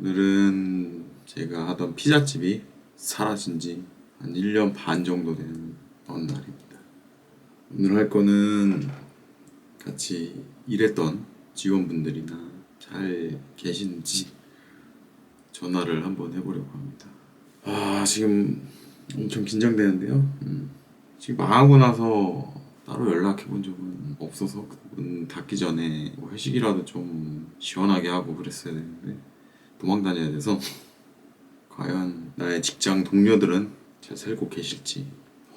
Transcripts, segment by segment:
오늘은 제가 하던 피자집이 사라진 지 한 1년 반 정도 되는 어느 날입니다. 오늘 할 거는 같이 일했던 직원분들이나 잘 계신지 전화를 한번 해보려고 합니다. 아, 지금 엄청 긴장되는데요. 음. 지금 망하고 나서 따로 연락해 본 적은 없어서 문 닫기 전에 뭐 회식이라도 좀 시원하게 하고 그랬어야 되는데 도망 다녀야 돼서 과연 나의 직장 동료들은 잘 살고 계실지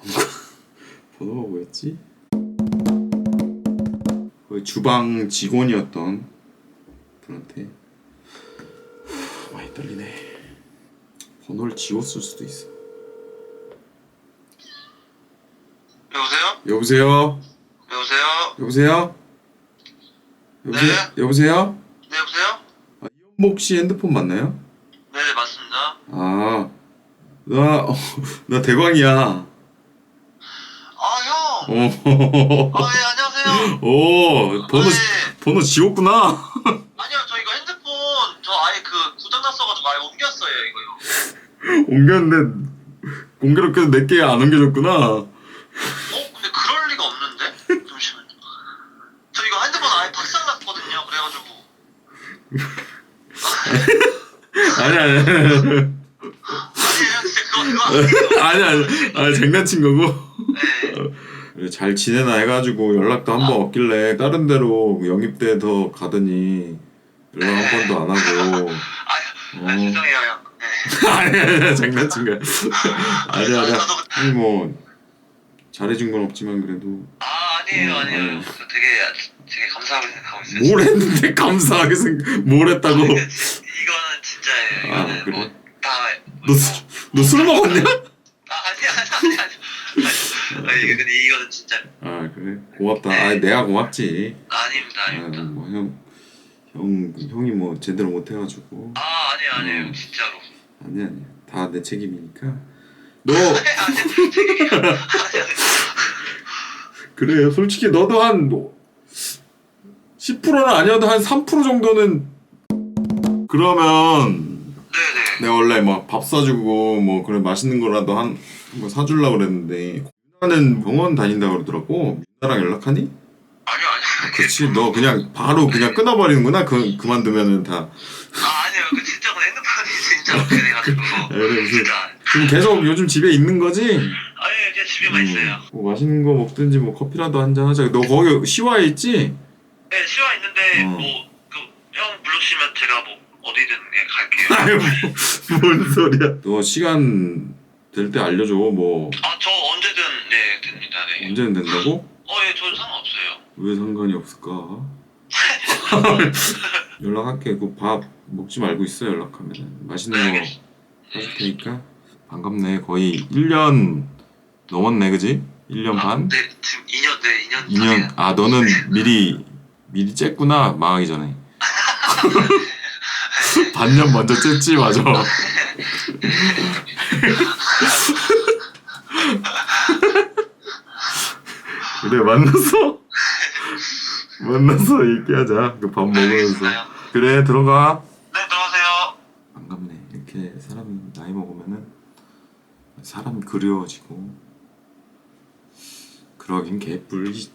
번호가 뭐였지? 거의 주방 직원이었던 분한테 후, 많이 떨리네 번호를 지웠을 수도 있어 여보세요? 여보세요? 여보세요? 여보세요? 여보세요? 네? 여보세요? 네 여보세요? 아, 이현복 씨 핸드폰 맞나요? 네 맞습니다. 아, 나, 어, 나 대광이야. 아 형. 어, 아 예 안녕하세요. 오, 번호, 아, 네. 번호 지웠구나. 아니요 저 이거 핸드폰 저 아예 그 고장 났어가지고 아예 옮겼어요 이거요. 옮겼는데, 공교롭게도 내게 안 옮겨졌구나. 어 근데 그럴 리가 없는데? 잠시만요. 저 이거 핸드폰 아예 박살 났거든요. 그래가지고 아니, 아니, 아니. 아니. 아니, 아니, 아니, 장난친 거고. 네. 그래, 잘 지내나 해가지고 연락도 한 번 없길래 다른 데로 영입돼서 가더니 연락 한 번도 안 하고. 아, 어. 아 죄송해요 형. 네. 아니, 아니, 아니, 장난친 거야. 아니, 아니, 저도- 아니, 뭐, 잘해준 건 없지만 그래도. 아 아니에요 음, 아니에요. 아니. 저 되게 되게 감사하게 생각하고 있어요. 뭘 했는데 감사하게 생, 뭘 했다고? 이거는 이거는 그래? 뭐 다 너, 술- 너술 먹었냐? 아, 아니, 아니, 아니, 아니. 아니, 이거 근데 이거는 진짜 아, 그래? 고맙다. 아, 내가 고맙지. 아닙니다, 아, 아닙니다. 뭐, 형, 형, 형이 뭐, 제대로 못 해가지고. 아, 아니에요, 아니에요, 음. 진짜로. 아니야, 아니야. 다 내 책임이니까. 너. 그래, 솔직히 너도 한, 뭐, 10%는 아니어도 한 3% 정도는. 그러면. 내가 원래 막 밥 사주고 뭐 그런 맛있는 거라도 한 뭐 사주려고 그랬는데 나는 병원 다닌다 그러더라고 나랑 연락하니? 아니요, 아니요. 그렇지 너 그냥 바로 그냥 끊어버리는구나 그 그만두면은 다 아, 아니에요. 그 진짜 그 핸드폰이 진짜 돼가지고. 그래, 무슨-. 지금 계속 요즘 집에 있는 거지? 아니, 이제 집에만 있어요. 뭐 맛있는 거 먹든지 뭐 커피라도 한 잔 하자 너 거기 시와에 있지? 네, 시와 있는데, 어. 뭐, 그, 형 불러주시면 제가 뭐, 어디든 예, 갈게요. 아유 뭔 소리야 너 시간 될 때 알려줘 뭐 아, 저 언제든, 네, 됩니다, 네. 언제는 된다고? 어, 예, 저는 상관없어요. 왜 상관이 없을까? 연락할게. 그 밥 먹지 말고 있어 연락하면 맛있는 거 알겠습니다. 사줄 테니까 반갑네. 거의 1년 넘었네, 그지? 1년 아, 반? 네, 지금 2년, 네, 2년. 2년. 아 너는 미리 미리 쬐구나 망하기 전에. 반년 먼저 쬐지 맞아. 그래 만났어. 만나서 얘기하자. 그 밥 먹으면서. 그래 들어가. 네, 들어오세요. 반갑네. 이렇게 사람이 나이 먹으면은 사람이 그리워지고 그러긴 개뿔 이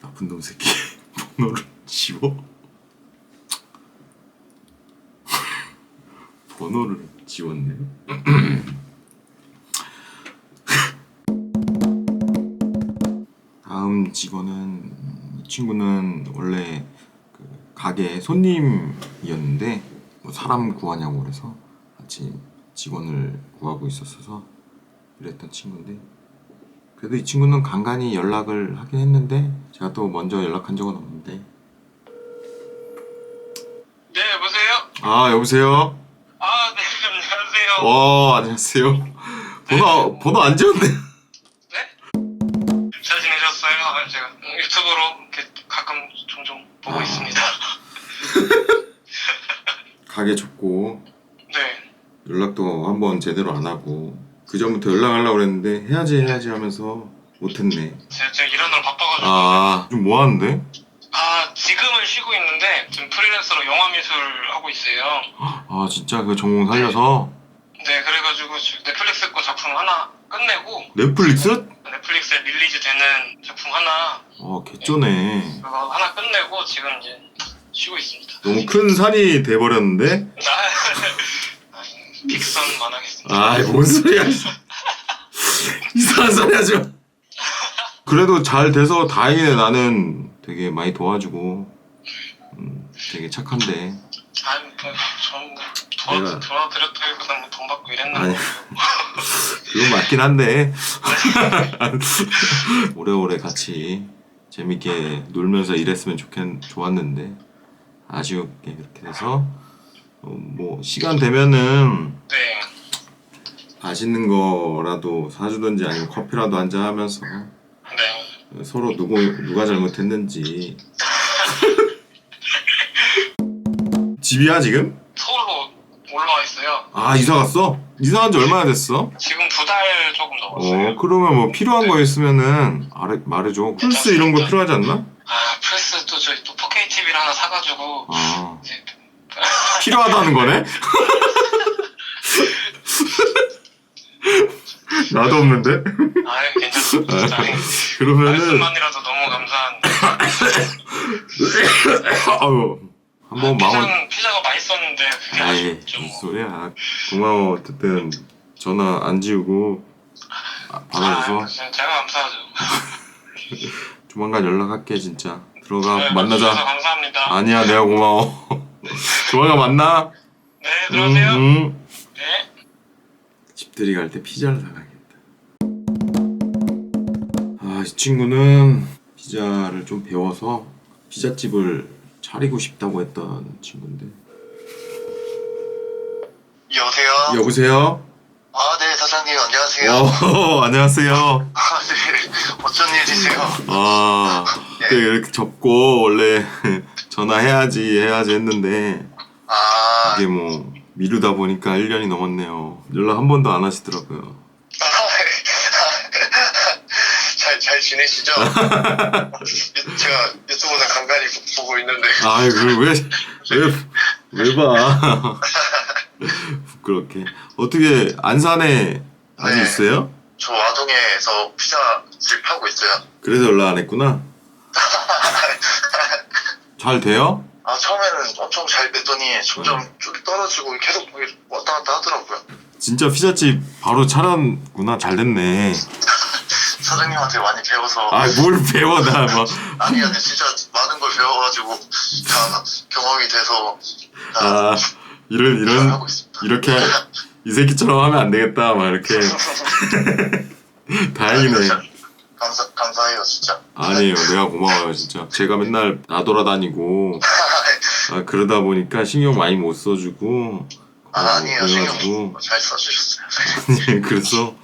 나쁜 놈 새끼 번호를 지워 번호를 지웠네. 다음 직원은 이 친구는 원래 그 가게 손님이었는데 뭐 사람 구하냐고 그래서 같이 직원을 구하고 있었어서 이랬던 친구인데 그래도 이 친구는 간간히 연락을 하긴 했는데 제가 또 먼저 연락한 적은 없는데 네, 여보세요? 아 여보세요 어 안녕하세요 번호 번호 안 지웠네 잘 지내셨어요? 아, 제가 유튜브로 이렇게 가끔 종종 보고 아. 있습니다. 가게 좁고 네. 연락도 한번 제대로 안 하고 그 전부터 연락하려고 그랬는데 해야지 해야지 하면서 못했네 제가, 제가 일하느라 바빠가지고. 아좀뭐 하는데? 아, 지금은 쉬고 있는데 지금 프리랜서로 영화 미술 하고 있어요. 아 진짜 그 전공 살려서 네, 그래가지고 지금 넷플릭스 거 작품 하나 끝내고 넷플릭스? 넷플릭스에 릴리즈 되는 작품 하나 어 개쩌네. 그거 하나 끝내고 지금 이제 쉬고 있습니다. 너무 큰 산이 돼버렸는데? 아, 빅선만 하겠습니다. 아이 뭔 소리야 이상한 소리 하지 마 그래도 잘 돼서 다행이네 나는 되게 많이 도와주고 음, 되게 착한데 아니, 뭐, 저는 뭐 내가- 도와드렸다기보다 뭐돈 받고 이랬나 아니. 봐요. 그건 맞긴 한데 오래오래 같이 재밌게 놀면서 일했으면 좋겠 좋았는데 아쉽게 그렇게 돼서 어, 뭐 시간 되면은 네, 맛있는 거라도 사주든지 아니면 커피라도 한잔 하면서 네. 서로 누구 누가 잘못했는지 집이야 지금? 서울로 올라와 있어요. 아 이사 갔어? 이사한 지 얼마나 됐어? 지금 두 달 조금 넘었어요. 어 그러면 뭐 필요한 거 있으면은 말해, 말해줘 플스 이런 거 필요하지 않나? 아, 프레스 또 저희 또 4K TV를 하나 사가지고 아 이제 필요하다는 거네? 나도 없는데? 아유 괜찮습니다. 진짜. 그러면은 말씀만이라도 너무 감사한데. 아유 한번 마음 피자는 피자가 맛있었는데 그게 아이 아쉽죠. 무슨 뭐. 소리야 고마워 어쨌든 전화 안 지우고 아, 받아줘서 아, 제가 감사하죠. 조만간 연락할게 진짜 들어가 네, 만나자 감사합니다. 아니야 내가 고마워 조만간 만나 네, 들어오세요. 응, 응. 네. 집들이 갈 때 피자를 사가야겠다. 아, 이 친구는 피자를 좀 배워서 피자집을 차리고 싶다고 했던 친구인데. 여보세요? 여보세요? 아, 네, 사장님, 안녕하세요. 어, 안녕하세요 아, 네. 어쩐 일이세요? 아 그때 이렇게 접고 원래 전화해야지 해야지 했는데 아, 이게 뭐 미루다 보니까 1년이 넘었네요 연락 한 번도 안 하시더라고요 지내시죠? 유- 제가 유튜브는 간간히 보- 보고 있는데. 아이 그왜왜 왜 봐 부끄럽게 어떻게 안산에 아직 네. 있어요? 저 아동에서 피자집 하고 있어요. 그래서 연락 안 했구나 잘 돼요? 아, 처음에는 엄청 잘 뺐더니 점점 쭉 떨어지고 계속 왔다 갔다 하더라고요. 진짜 피자집 바로 차렸구나 잘 됐네 사장님한테 많이 배워서. 아 뭘 배워 나뭐 아니, 아니, 진짜 많은 걸 배워가지고 다 경험이 돼서 다 아 이런 잘 이런. 이렇게 이 새끼처럼 하면 안 되겠다 막 이렇게 다행이네 감사, 감사해요, 진짜. 아니에요 내가 고마워요 진짜 제가 맨날 나돌아다니고 아 그러다 보니까 신경 많이 못 써주고 아, 아니에요, 그래가지고 신경 잘 써주셨어요. 아니, 그래서 뭐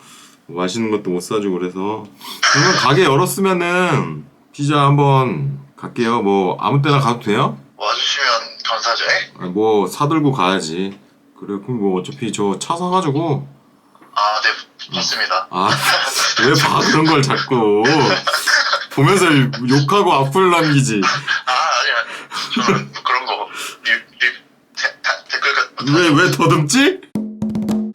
맛있는 것도 못 사주고 그래서 그러면 가게 열었으면은 피자 한번 갈게요 뭐 아무 때나 가도 돼요? 와주시면 감사하죠. 에? 아, 뭐 사들고 가야지 그래 그럼 뭐 어차피 저 차 사가지고 아, 네, 맞습니다. 아 왜 봐 그런 걸 자꾸 보면서 욕하고 악플 남기지 아, 아니, 아니. 저는 뭐 그런 거, 리, 리, 데, 다, 댓글 같은 거. 왜 왜 더듬지?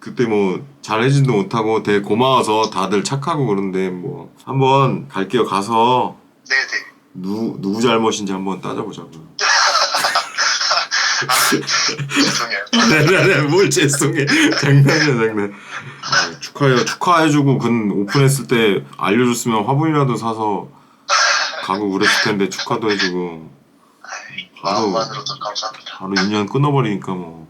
그때 뭐 잘해지도 못하고 되게 고마워서 다들 착하고 그런데 뭐 한번 갈게요 가서 네네. 누 누구 잘못인지 한번 따져보자고요. 죄송해요. 네네네 뭘 죄송해 장난이야 장난. 아, 축하해요 축하해주고 근 오픈했을 때 알려줬으면 화분이라도 사서 가고 그랬을 텐데 축하도 해주고 바로 마음만으로도 감사합니다. 바로 인연 끊어버리니까 뭐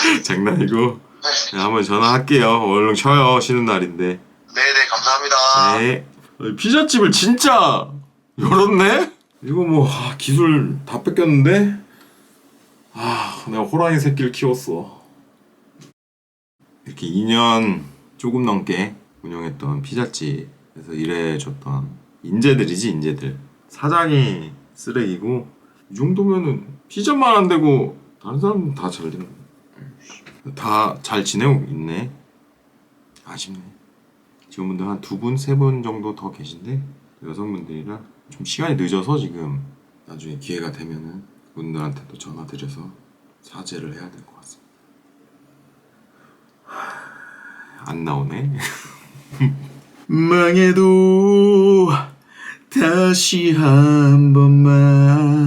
장난이고. 네, 한번 전화할게요. 얼른 쉬어요. 쉬는 날인데. 네네, 감사합니다. 네. 어, 피자집을 진짜 열었네? 이거 뭐 아, 기술 다 뺏겼는데? 아 내가 호랑이 새끼를 키웠어. 이렇게 2년 조금 넘게 운영했던 피자집에서 일해줬던 인재들이지 인재들. 사장이 쓰레기고 이 정도면은 피자만 안 되고 다른 사람은 다 잘 되는 다 잘 지내고 있네 아쉽네 직원분들 한 두 분, 세 분 정도 더 계신데 여성분들이라 좀 시간이 늦어서 지금 나중에 기회가 되면은 분들한테도 전화 드려서 사죄를 해야 될 것 같습니다. 하, 안 나오네. 망해도 다시 한 번만